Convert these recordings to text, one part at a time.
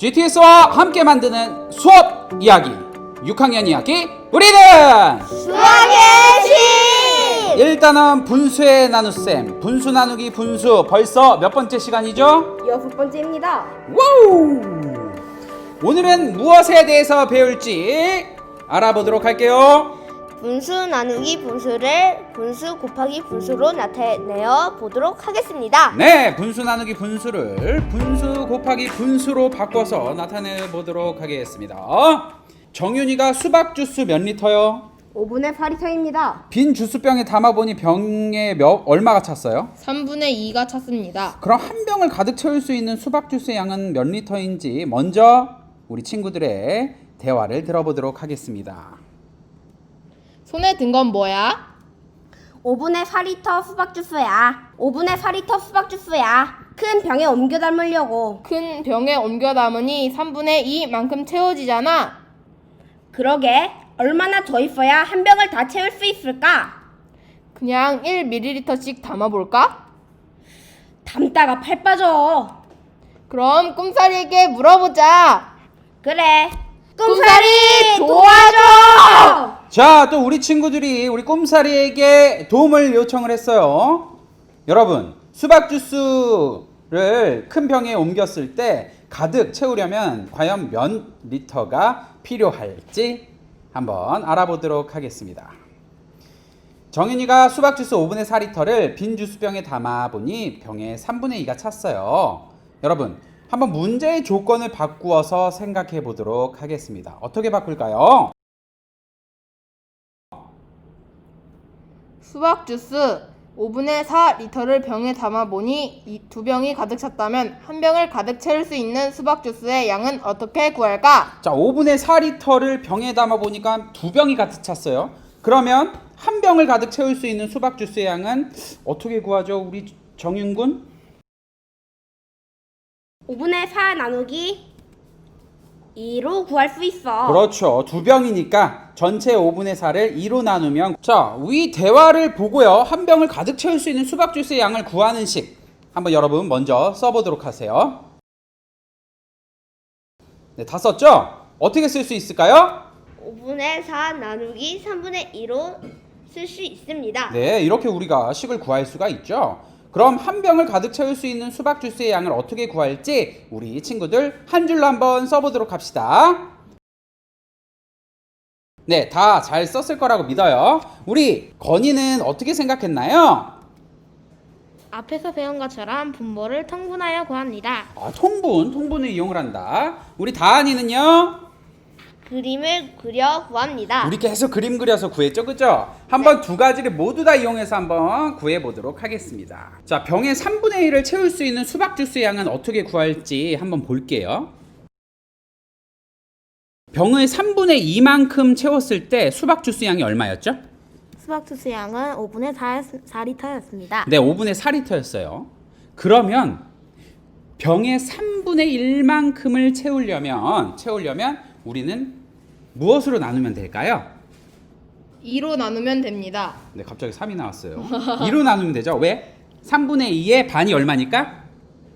GTS와 함께 만드는 수업 이야기 6학년 이야기 우리는 수학의 신! 일단은 분수의 나눗셈 분수 나누기 분수 벌써 몇 번째 시간이죠? 여섯 번째입니다. 와우 오늘은 무엇에 대해서 배울지 알아보도록 할게요 분수 나누기 분수를 분수 곱하기 분수로 나타내어 보도록 하겠습니다. 네 분수 나누기 분수를 분수 곱하기 분수로 바꿔서 나타내 보도록 하겠습니다 정윤이가 수박 주스 몇 리터요? 5분의 8리터입니다. 빈 주스병에 담아보니 병에 몇 얼마가 찼어요? 3분의 2가 찼습니다. 그럼 한 병을 가득 채울 수 있는 수박 주스의 양은 몇 리터인지 먼저 우리 친구들의 대화를 들어보도록 하겠습니다. 손에 든 건 뭐야? 5분의 4리터 수박 주스야. 5분의 4리터 수박 주스야. 큰 병에 옮겨 담으려고. 큰 병에 옮겨 담으니 3분의 2만큼 채워지잖아. 그러게 얼마나 더 있어야 한 병을 다 채울 수 있을까? 그냥 1ml씩 담아볼까? 담다가 팔 빠져. 그럼 꿈사리에게 물어보자. 그래. 꿈사리 도와줘! 자, 또 우리 친구들이 우리 꼼사리에게 도움을 요청을 했어요. 여러분, 수박 주스를 큰 병에 옮겼을 때 가득 채우려면 과연 몇 리터가 필요할지 한번 알아보도록 하겠습니다. 정윤이가 수박 주스 5분의 4리터를 빈 주스병에 담아 보니 병에 3분의 2가 찼어요. 여러분, 한번 문제의 조건을 바꾸어서 생각해 보도록 하겠습니다. 어떻게 바꿀까요? 수박 주스 5분의 4 리터를 병에 담아보니 이두 병이 가득 찼다면 한 병을 가득 채울 수 있는 수박 주스의 양은 어떻게 구할까? 자, 5분의 4 리터를 병에 담아 보니까 두 병이 가득 찼어요. 그러면 한 병을 가득 채울 수 있는 수박 주스의 양은 어떻게 구하죠? 우리 정윤군? 5분의 4 나누기 2로 구할 수 있어. 그렇죠. 두 병이니까 전체 5분의 4를 2로 나누면 자, 위 대화를 보고요. 한 병을 가득 채울 수 있는 수박 주스의 양을 구하는 식 한번 여러분 먼저 써 보도록 하세요. 네, 다 썼죠? 어떻게 쓸 수 있을까요? 5분의 4 나누기 3분의 2로 쓸 수 있습니다. 네, 이렇게 우리가 식을 구할 수가 있죠. 그럼 한 병을 가득 채울 수 있는 수박 주스의 양을 어떻게 구할지 우리 친구들 한 줄로 한번 써보도록 합시다. 네, 다 잘 썼을 거라고 믿어요. 우리 건이는 어떻게 생각했나요? 앞에서 배운 것처럼 분모를 통분하여 구합니다. 아, 통분, 통분을 이용을 한다. 우리 다한이는요? 그림을 그려 구합니다. 우리 계속 그림 그려서 구했죠, 그죠? 한번 두 가지를 모두 다 이용해서 한번 구해 보도록 하겠습니다. 자, 병의 3분의 1을 채울 수 있는 수박 주스의 양은 어떻게 구할지 한번 볼게요. 병의 3분의 2만큼 채웠을 때 수박 주스 양이 얼마였죠? 수박 주스 양은 5분의 4, 4리터였습니다. 네, 5분의 4리터였어요. 그러면 병의 3분의 1만큼을 채우려면 채우려면 우리는 무엇으로 나누면 될까요? 2로 나누면 됩니다. 네, 갑자기 3이 나왔어요. 2로 나누면 되죠. 왜? 3분의 2의 반이 얼마니까?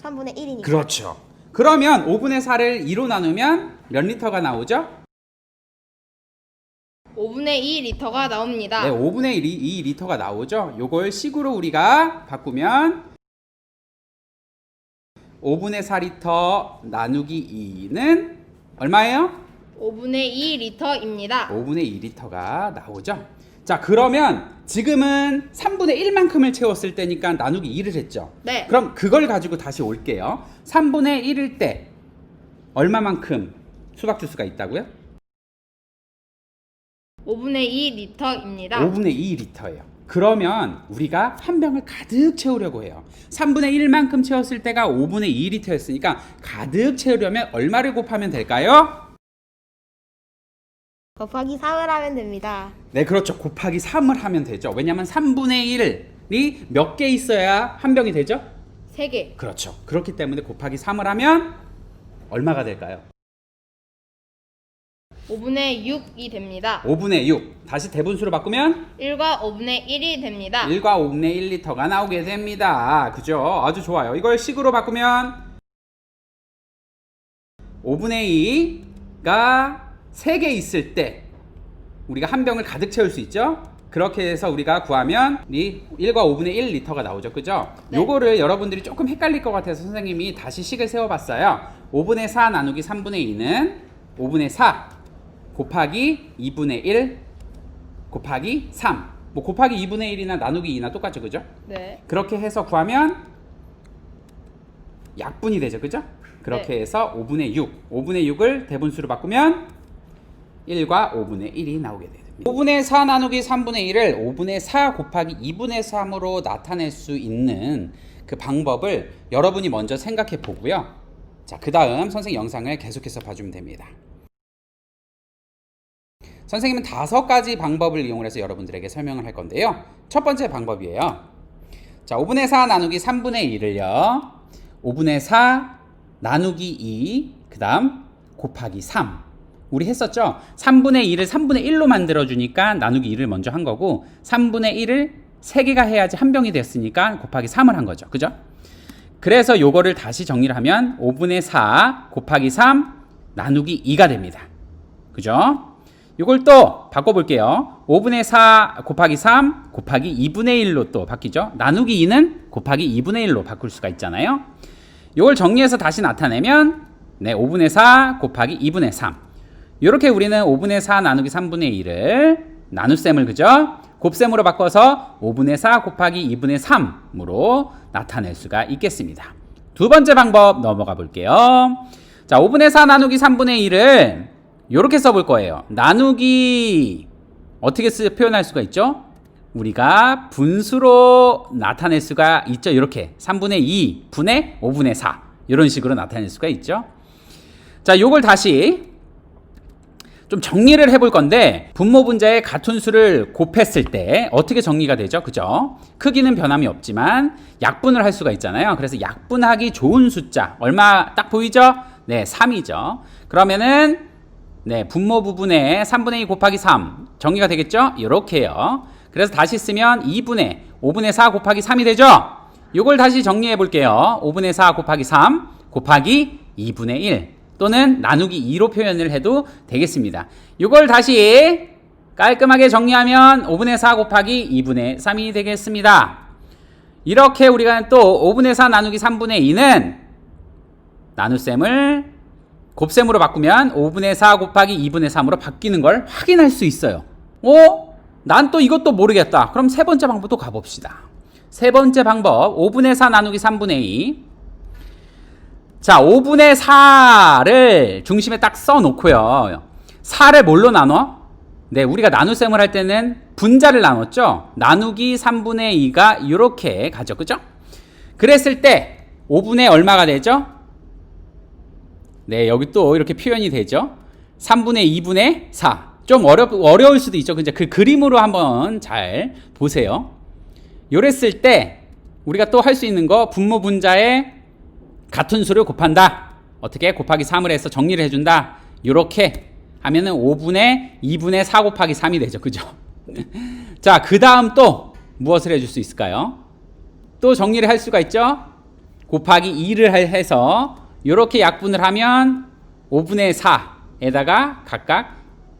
3분의 1이니까. 그렇죠. 그러면 5분의 4를 2로 나누면 몇 리터가 나오죠? 5분의 2 리터가 나옵니다. 네, 5분의 1이 2 리터가 나오죠. 요걸 식으로 우리가 바꾸면 5분의 4 리터 나누기 2는 얼마예요? 5분의 2리터입니다. 5분의 2리터가 나오죠. 자, 그러면 지금은 3분의 1만큼을 채웠을 때니까 나누기 2를 했죠. 네. 그럼 그걸 가지고 다시 올게요. 3분의 1일 때 얼마만큼 수박 주스가 있다고요? 5분의 2리터입니다. 5분의 2리터예요. 그러면 우리가 한 병을 가득 채우려고 해요. 3분의 1만큼 채웠을 때가 5분의 2리터였으니까 가득 채우려면 얼마를 곱하면 될까요? 곱하기 3을 하면 됩니다. 네, 그렇죠. 곱하기 3을 하면 되죠. 왜냐하면 3분의 1이 몇 개 있어야 한 병이 되죠? 3개. 그렇죠. 그렇기 때문에 곱하기 3을 하면 얼마가 될까요? 5분의 6이 됩니다. 5분의 6. 다시 대분수로 바꾸면 1과 5분의 1이 됩니다. 1과 5분의 1리터가 나오게 됩니다. 그죠? 아주 좋아요. 이걸 식으로 바꾸면 5분의 2가 3개 있을 때 우리가 한 병을 가득 채울 수 있죠? 그렇게 해서 우리가 구하면 이 1과 5분의 1 리터가 나오죠. 그죠? 네. 요거를 여러분들이 조금 헷갈릴 것 같아서 선생님이 다시 식을 세워 봤어요. 5분의 4 나누기 3분의 2는 5분의 4 곱하기 2분의 1 곱하기 3. 뭐 곱하기 2분의 1이나 나누기 2나 똑같죠. 그죠? 네. 그렇게 해서 구하면 약분이 되죠. 그죠? 그렇게 네. 해서 5분의 6. 5분의 6을 대분수로 바꾸면 1과 5분의 1이 나오게 됩니다. 5분의 4 나누기 3분의 1을 5분의 4 곱하기 2분의 3으로 나타낼 수 있는 그 방법을 여러분이 먼저 생각해 보고요. 자, 그 다음 선생님 영상을 계속해서 봐주면 됩니다. 선생님은 다섯 가지 방법을 이용해서 여러분들에게 설명을 할 건데요. 첫 번째 방법이에요. 자, 5분의 4 나누기 3분의 2를요. 5분의 4 나누기 2, 그 다음 곱하기 3. 우리 했었죠? 3분의 2를 3분의 1로 만들어주니까 나누기 2를 먼저 한 거고, 3분의 1을 3개가 해야지 한 병이 됐으니까 곱하기 3을 한 거죠. 그죠? 그래서 요거를 다시 정리를 하면 5분의 4 곱하기 3 나누기 2가 됩니다. 그죠? 이걸 또 바꿔볼게요. 5분의 4 곱하기 3 곱하기 2분의 1로 또 바뀌죠. 나누기 2는 곱하기 2분의 1로 바꿀 수가 있잖아요. 이걸 정리해서 다시 나타내면 네, 5분의 4 곱하기 2분의 3. 이렇게 우리는 5분의 4 나누기 3분의 1을 나눗셈을 그죠? 곱셈으로 바꿔서 5분의 4 곱하기 2분의 3으로 나타낼 수가 있겠습니다. 두 번째 방법 넘어가 볼게요. 자, 5분의 4 나누기 3분의 1을 이렇게 써볼 거예요. 나누기 어떻게 쓰, 표현할 수가 있죠? 우리가 분수로 나타낼 수가 있죠. 이렇게 3분의 2 분의 5분의 4 이런 식으로 나타낼 수가 있죠. 자, 요걸 다시 좀 정리를 해볼 건데 분모 분자의 같은 수를 곱했을 때 어떻게 정리가 되죠? 그죠? 크기는 변함이 없지만 약분을 할 수가 있잖아요. 그래서 약분하기 좋은 숫자 얼마 딱 보이죠? 네, 3이죠. 그러면은 네, 분모 부분에 3분의 2 곱하기 3 정리가 되겠죠? 이렇게요. 그래서 다시 쓰면 2분의 5분의 4 곱하기 3이 되죠? 이걸 다시 정리해 볼게요. 5분의 4 곱하기 3 곱하기 2분의 1 또는 나누기 2로 표현을 해도 되겠습니다. 이걸 다시 깔끔하게 정리하면 5분의 4 곱하기 2분의 3이 되겠습니다. 이렇게 우리가 또 5분의 4 나누기 3분의 2는 나눗셈을 곱셈으로 바꾸면 5분의 4 곱하기 2분의 3으로 바뀌는 걸 확인할 수 있어요. 어? 난 또 이것도 모르겠다. 그럼 세 번째 방법도 가봅시다. 세 번째 방법 5분의 4 나누기 3분의 2 자, 5분의 4를 중심에 딱 써놓고요. 4를 뭘로 나눠? 네, 우리가 나눗셈을 할 때는 분자를 나눴죠? 나누기 3분의 2가 이렇게 가죠. 그죠? 그랬을 때 5분의 얼마가 되죠? 네, 여기 또 이렇게 표현이 되죠? 3분의 2분의 4. 좀 어려, 어려울 수도 있죠. 근데 그 그림으로 한번 잘 보세요. 요랬을 때 우리가 또 할 수 있는 거 분모 분자의 같은 수를 곱한다. 어떻게 곱하기 3을 해서 정리를 해준다. 이렇게 하면은 5분의 2분의 4 곱하기 3이 되죠. 그죠? 자, 그 다음 또 무엇을 해줄 수 있을까요? 또 정리를 할 수가 있죠? 곱하기 2를 해서 이렇게 약분을 하면 5분의 4에다가 각각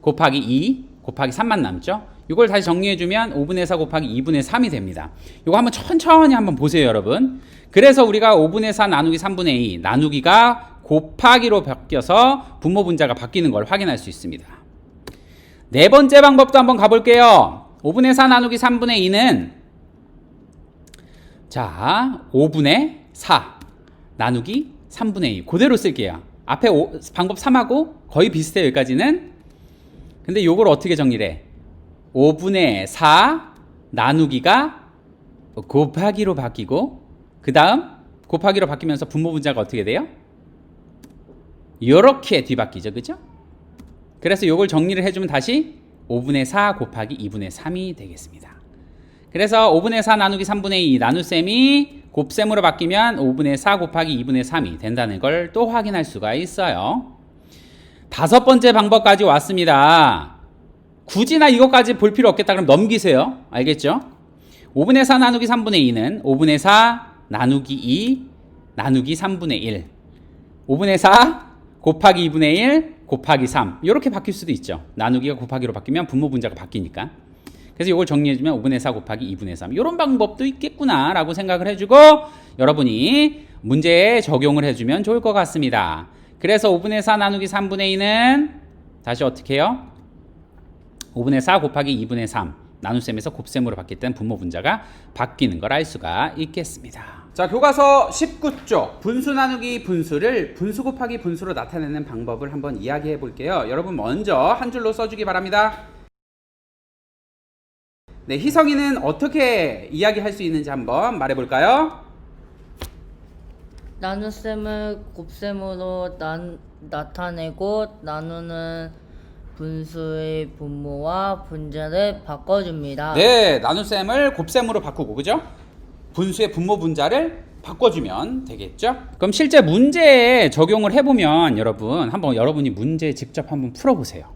곱하기 2 곱하기 3만 남죠? 이걸 다시 정리해주면 5분의 4 곱하기 2분의 3이 됩니다. 이거 한번 천천히 한번 보세요, 여러분. 그래서 우리가 5분의 4 나누기 3분의 2 나누기가 곱하기로 바뀌어서 분모 분자가 바뀌는 걸 확인할 수 있습니다. 네 번째 방법도 한번 가볼게요. 5분의 4 나누기 3분의 2는 자 5분의 4 나누기 3분의 2 그대로 쓸게요. 앞에 오, 방법 3하고 거의 비슷해요. 여기까지는. 근데 요걸 어떻게 정리를 해? 5분의 4 나누기가 곱하기로 바뀌고 그 다음 곱하기로 바뀌면서 분모 분자가 어떻게 돼요? 이렇게 뒤바뀌죠. 그죠? 그래서 요걸 정리를 해주면 다시 5분의 4 곱하기 2분의 3이 되겠습니다. 그래서 5분의 4 나누기 3분의 2 나눗셈이 곱셈으로 바뀌면 5분의 4 곱하기 2분의 3이 된다는 걸 또 확인할 수가 있어요. 다섯 번째 방법까지 왔습니다. 굳이나 이것까지 볼 필요 없겠다 그럼 넘기세요. 알겠죠? 5분의 4 나누기 3분의 2는 5분의 4 나누기 2 나누기 3분의 1 5분의 4 곱하기 2분의 1 곱하기 3 이렇게 바뀔 수도 있죠. 나누기가 곱하기로 바뀌면 분모 분자가 바뀌니까. 그래서 이걸 정리해주면 5분의 4 곱하기 2분의 3 이런 방법도 있겠구나라고 생각을 해주고 여러분이 문제에 적용을 해주면 좋을 것 같습니다. 그래서 5분의 4 나누기 3분의 2는 다시 어떻게 해요? 5분의 4 곱하기 2분의 3 나눗셈에서 곱셈으로 바뀔 때는 분모 분자가 바뀌는 걸 알 수가 있겠습니다. 자, 교과서 19쪽 분수 나누기 분수를 분수 곱하기 분수로 나타내는 방법을 한번 이야기해 볼게요. 여러분 먼저 한 줄로 써주기 바랍니다. 네, 희성이는 어떻게 이야기할 수 있는지 한번 말해 볼까요? 나눗셈을 곱셈으로 난, 나타내고 나누는 분수의 분모와 분자를 바꿔줍니다. 네, 나눗셈을 곱셈으로 바꾸고 그죠? 분수의 분모 분자를 바꿔주면 되겠죠? 그럼 실제 문제에 적용을 해보면 여러분 한번 여러분이 문제 직접 한번 풀어보세요.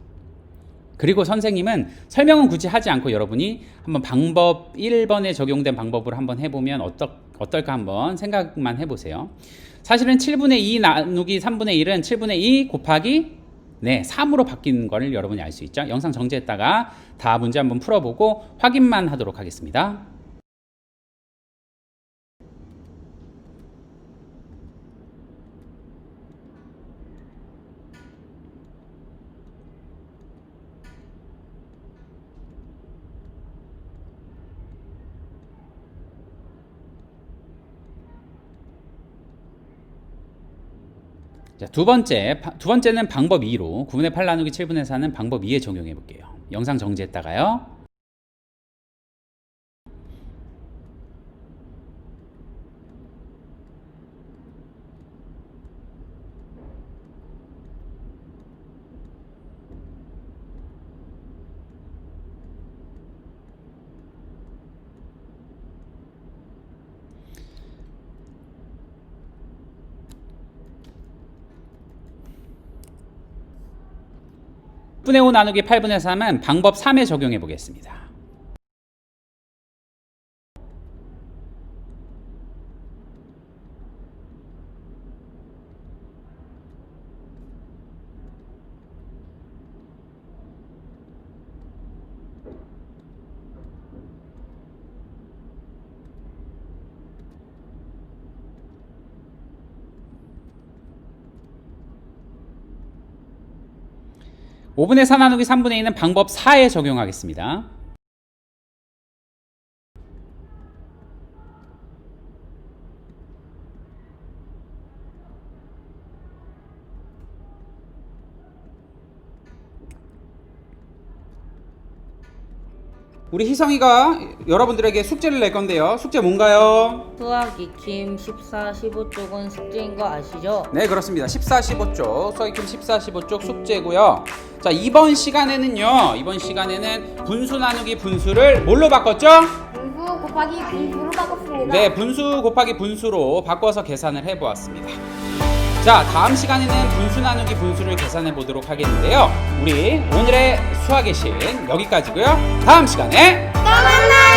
그리고 선생님은 설명은 굳이 하지 않고 여러분이 한번 방법 1번에 적용된 방법으로 한번 해보면 어떨, 어떨까 한번 생각만 해보세요. 사실은 7분의 2 나누기 3분의 1은 7분의 2 곱하기 네, 3으로 바뀌는 걸 여러분이 알 수 있죠. 영상 정지했다가 다 문제 한번 풀어보고 확인만 하도록 하겠습니다. 자, 두 번째, 바- 두 번째는 방법 2로 9분의 8 나누기 7분의 4는 방법 2에 적용해 볼게요. 영상 정지했다가요. 분의 5 나누기 8분의 3은 방법 3에 적용해 보겠습니다. 오분의 4 나누기 3분의 2는 방법 4에 적용하겠습니다. 우리 희성이가 여러분들에게 숙제를 낼 건데요. 숙제 뭔가요? 수학 익힘 14, 15쪽은 숙제인 거 아시죠? 네 그렇습니다 14, 15쪽 수학 익힘 14, 15쪽 숙제고요 자 이번 시간에는요 이번 시간에는 분수 나누기 분수를 뭘로 바꿨죠? 분수 곱하기 분수로 바꿨습니다. 네 분수 곱하기 분수로 바꿔서 계산을 해보았습니다 자 다음 시간에는 분수 나누기 분수를 계산해 보도록 하겠는데요 우리 오늘의 수학의 신 여기까지고요 다음 시간에 또 만나!